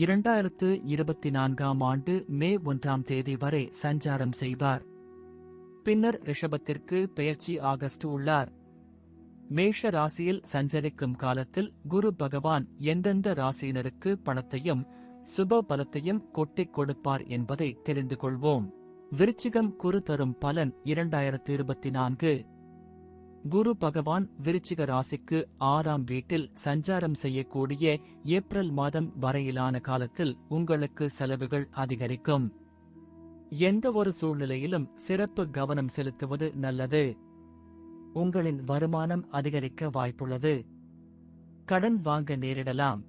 இரண்டாயிரத்து இருபத்தி நான்காம் ஆண்டு மே ஒன்றாம் தேதி வரை சஞ்சாரம் செய்வார். பின்னர் ரிஷபத்திற்கு பெயர்ச்சி ஆகஸ்ட் உள்ளார். மேஷ ராசியில் சஞ்சரிக்கும் காலத்தில் குரு பகவான் எந்தெந்த ராசியினருக்கு பணத்தையும் சுப பலத்தையும் கொட்டிக் கொடுப்பார் என்பதை தெரிந்து கொள்வோம். விருச்சிகம் குரு தரும் பலன் இரண்டாயிரத்து இருபத்தி நான்கு. குரு பகவான் விருச்சிக ராசிக்கு ஆறாம் வீட்டில் சஞ்சாரம் செய்யக்கூடிய ஏப்ரல் மாதம் வரையிலான காலத்தில் உங்களுக்கு செலவுகள் அதிகரிக்கும். எந்த ஒரு சூழ்நிலையிலும் சிறப்பு கவனம் செலுத்துவது நல்லது. உங்களின் வருமானம் அதிகரிக்க வாய்ப்புள்ளது. கடன் வாங்க நேரிடலாம்.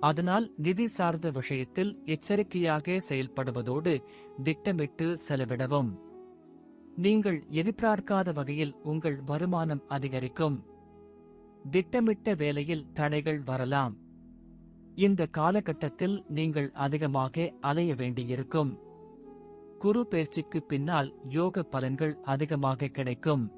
அதனால் நிதி சார்ந்த விஷயத்தில் எச்சரிக்கையாக செயல்படுவதோடு திட்டமிட்டு செலவிடவும். நீங்கள் எதிர்பார்க்காத வகையில் உங்கள் வருமானம் அதிகரிக்கும். திட்டமிட்ட வேலையில் தடைகள் வரலாம். இந்த காலகட்டத்தில் நீங்கள் அதிகமாக அலைய வேண்டியிருக்கும். குரு பயிற்சிக்கு பின்னால் யோக பலன்கள் அதிகமாக கிடைக்கும்.